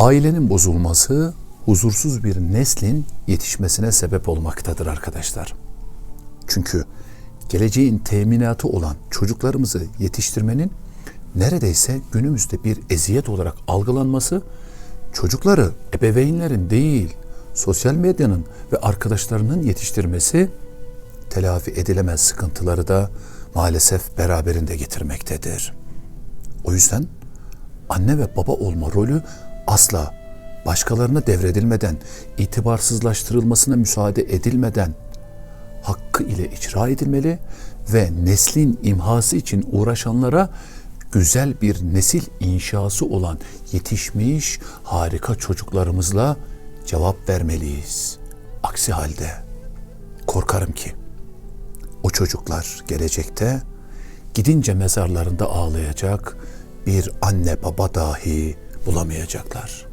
Ailenin bozulması huzursuz bir neslin yetişmesine sebep olmaktadır arkadaşlar. Çünkü geleceğin teminatı olan çocuklarımızı yetiştirmenin neredeyse günümüzde bir eziyet olarak algılanması çocukları ebeveynlerin değil sosyal medyanın ve arkadaşlarının yetiştirmesi telafi edilemez sıkıntıları da maalesef beraberinde getirmektedir. O yüzden anne ve baba olma rolü asla başkalarına devredilmeden, itibarsızlaştırılmasına müsaade edilmeden hakkı ile icra edilmeli ve neslin imhası için uğraşanlara güzel bir nesil inşası olan yetişmiş harika çocuklarımızla cevap vermeliyiz. Aksi halde korkarım ki o çocuklar gelecekte gidince mezarlarında ağlayacak bir anne baba dahi bulamayacaklar.